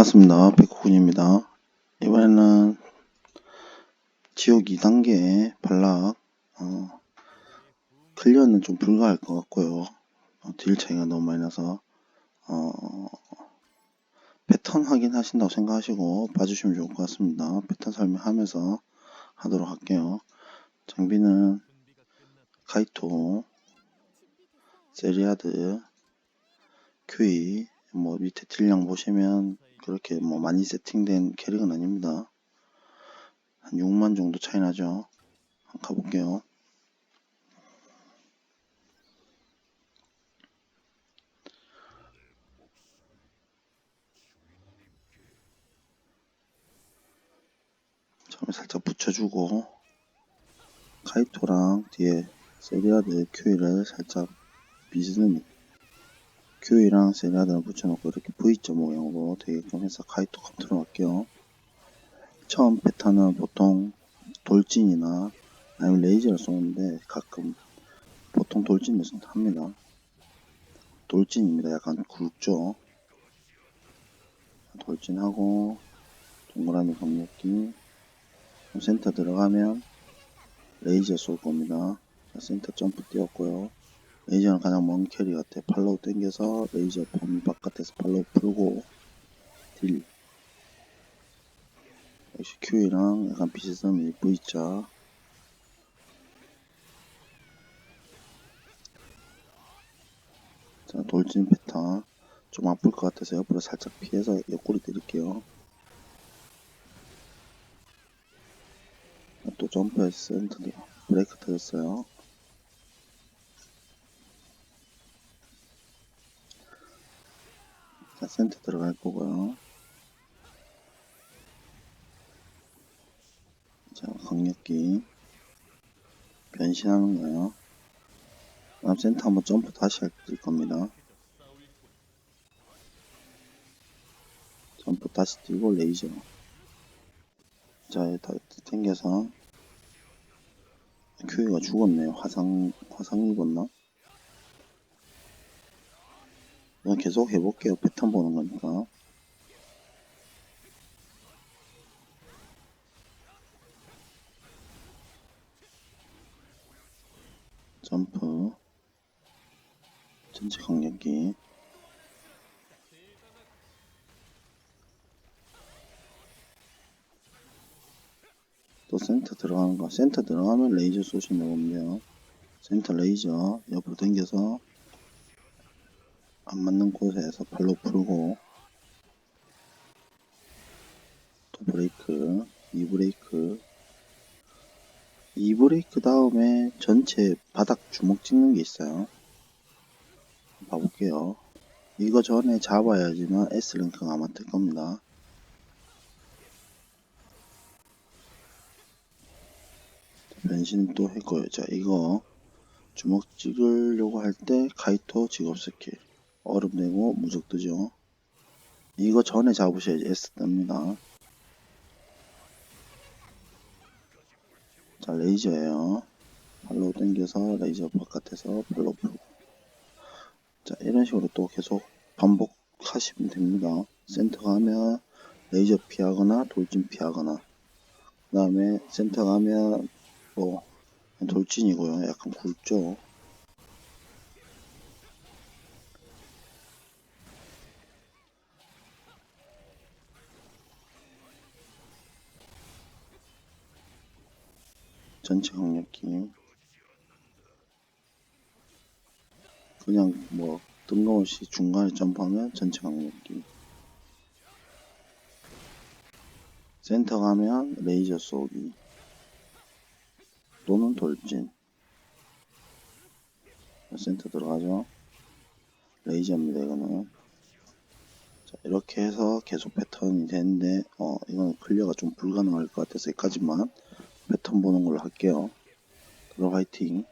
반갑습니다. 백호군입니다. 이번에는 지옥 2단계 발락 어, 클리어는 좀 불가할 것 같고요. 어, 딜 차이가 너무 많이 나서 어, 패턴 확인하신다고 생각하시고 봐주시면 좋을 것 같습니다. 패턴 설명하면서 하도록 할게요. 장비는 카이토, 세리아드, 큐이 뭐 밑에 딜량 보시면 그렇게 뭐 많이 세팅된 캐릭은 아닙니다. 한 6만 정도 차이 나죠. 한번 가볼게요. 처음에 살짝 붙여주고 카이토랑 뒤에 세리아드 큐이를 살짝 비스 큐이랑 세리아드를 붙여놓고 이렇게 V자 모양으로 되게끔 해서 카이토 컨트롤 할게요. 처음 패턴은 보통 돌진이나 아니면 레이저를 쏘는데 가끔 보통 돌진에서 합니다. 돌진입니다. 약간 굵죠. 돌진하고 동그라미 강력기 센터 들어가면 레이저 쏠 겁니다. 자, 센터 점프 뛰었고요. 레이저는 가장 먼 캐리 같아. 팔로우 당겨서 레이저 범위 바깥에서 팔로우 풀고 딜. 역시 Q랑 약간 비슷한 V자 자 돌진 패턴. 좀 아플 것 같아서 옆으로 살짝 피해서 옆구리 드릴게요. 또 센터 브레이크 터졌어요 자 센터 들어갈 거고요 자, 강력기 변신하는 거예요. 다음 센터 한번 점프 다시 할 겁니다. 점프 다시 뛰고 레이저. 자, 다 당겨서 큐이가 죽었네요. 화상 화상 입었나? 이건 계속 해볼게요. 패턴 보는 거니까. 점프 전체 강력기 또 센터 들어가는 거 센터 들어가면 레이저 쏘시는 건데요 센터 레이저 옆으로 당겨서 안 맞는 곳에서 발로 풀고 또 브레이크 이 브레이크 이 브레이크 다음에 전체 바닥 주먹 찍는 게 있어요. 봐볼게요. 이거 전에 잡아야지만 S랭크가 아마 뜰 겁니다. 변신 또 했고요. 자, 이거 주먹 찍으려고 할 때 카이토 직업 스킬 얼음 내고 무적 뜨죠. 이거 전에 잡으셔야지 S 뜹니다. 자 레이저예요. 발로 당겨서 레이저 바깥에서 발로 풀고. 자 이런 식으로 또 계속 반복하시면 됩니다. 센터 가면 레이저 피하거나 돌진 피하거나. 그 다음에 센터 가면 뭐 돌진이고요. 약간 굵죠 전체 강력기 그냥 뭐 뜬금없이 중간에 점프하면 전체 강력기 센터 가면 레이저 쏘기 또는 돌진. 센터 들어가죠. 레이저입니다 이거는. 자, 이렇게 해서 계속 패턴이 되는데 어 이거는 클리어가 좀 불가능할 것 같아서 여기까지만 패턴 보는 걸로 할게요. 그럼 화이팅.